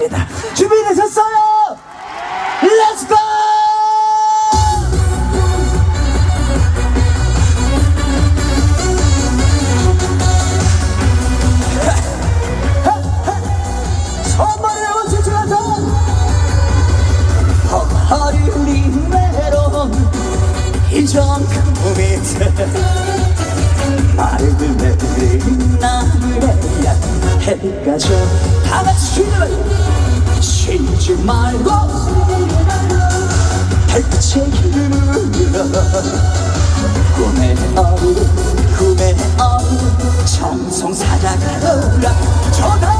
하겠습니다. 준비되셨어요? 허리우리 메론 이전 꿈이트 맑은 애들이 나그래야 해가 져다 같이 쉬는 쉬지 말고 달빛의 이름으로 꿈의 어른 꿈의 어른 정성 찾아가더라 저다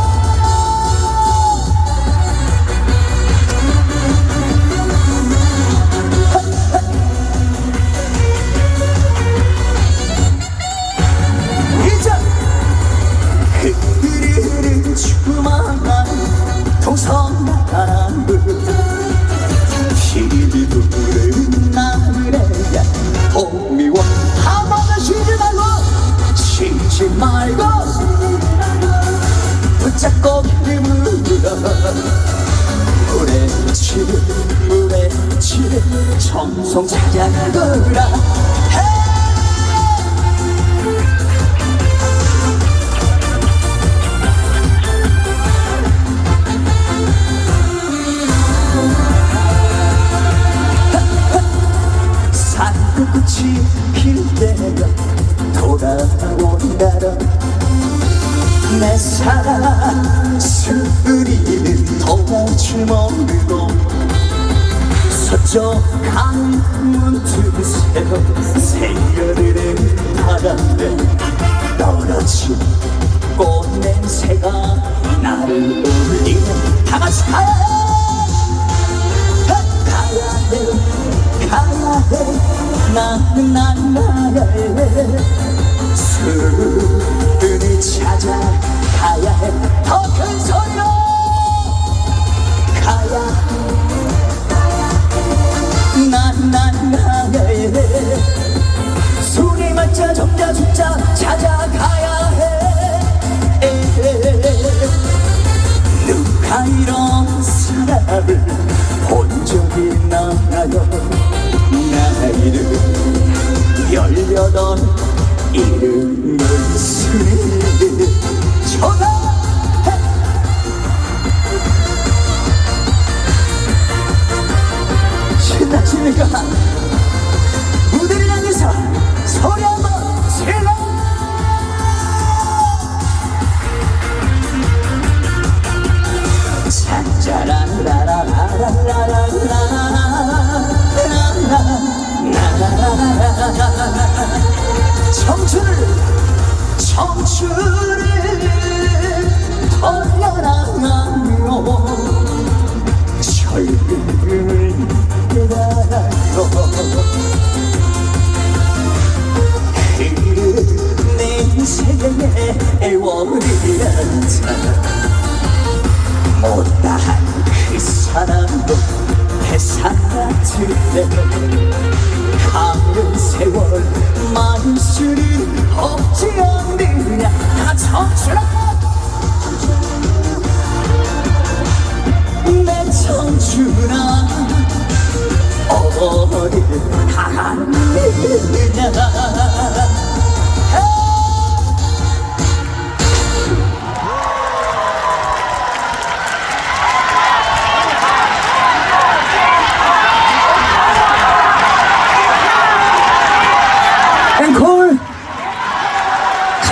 물에 치를 물에 치를 정성 찾아가거라 내 사랑 스리는 도무지 모르고 서쪽 강문 트세요 새여름의 바람에 떨어진 꽃냄새가 나를 울리는 다 같이 가야 해 가야 해 가야 해 나는 난 가야 해 수은을 찾아 가야 해 더 큰 소리로. 가야 해난난 가야 해. 술이 맞자 정자 죽자 찾아가야 해. 누가 이런 사람을 본 적이 있나요? 나이는 열여덟 이름을 쓰니 전화 신나십니까 무대를 향해서 세상의 애월이었다 못다한 그 사람도 해산 같은데 가는 세월 많을 수는 없지 않느냐. 다 청춘아. 내 청춘아. 어딜 가느냐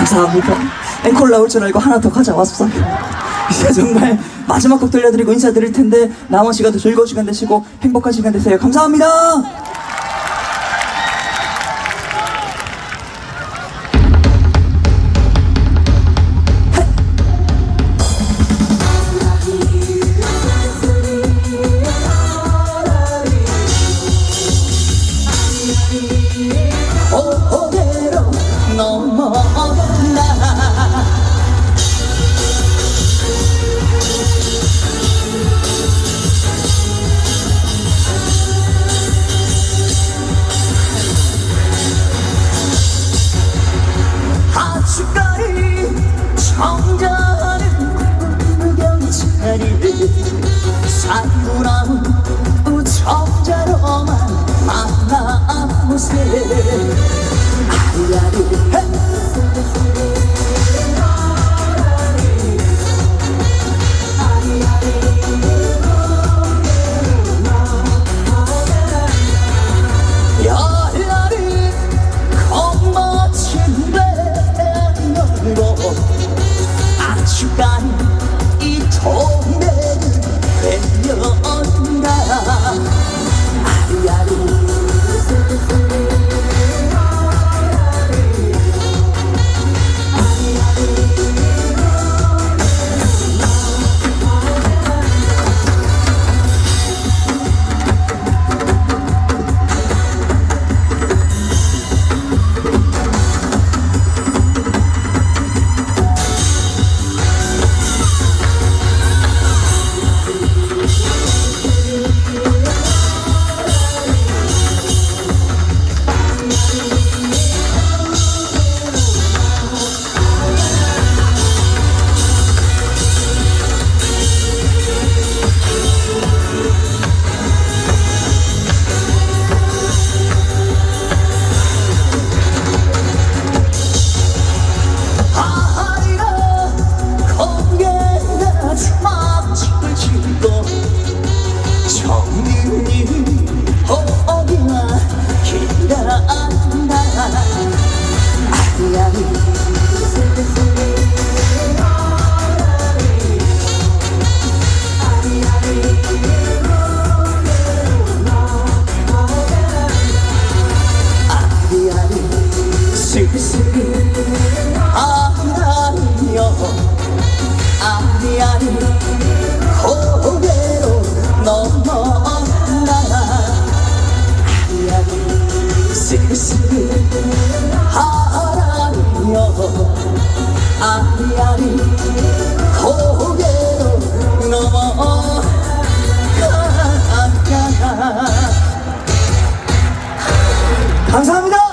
감사합니다. 앵콜 나올 줄 알고 하나 더 가져왔어. 이제 정말 마지막 곡 들려드리고 인사드릴 텐데 남은 시간도 즐거운 시간 되시고 행복한 시간 되세요. 감사합니다 하루하루 감사합니다.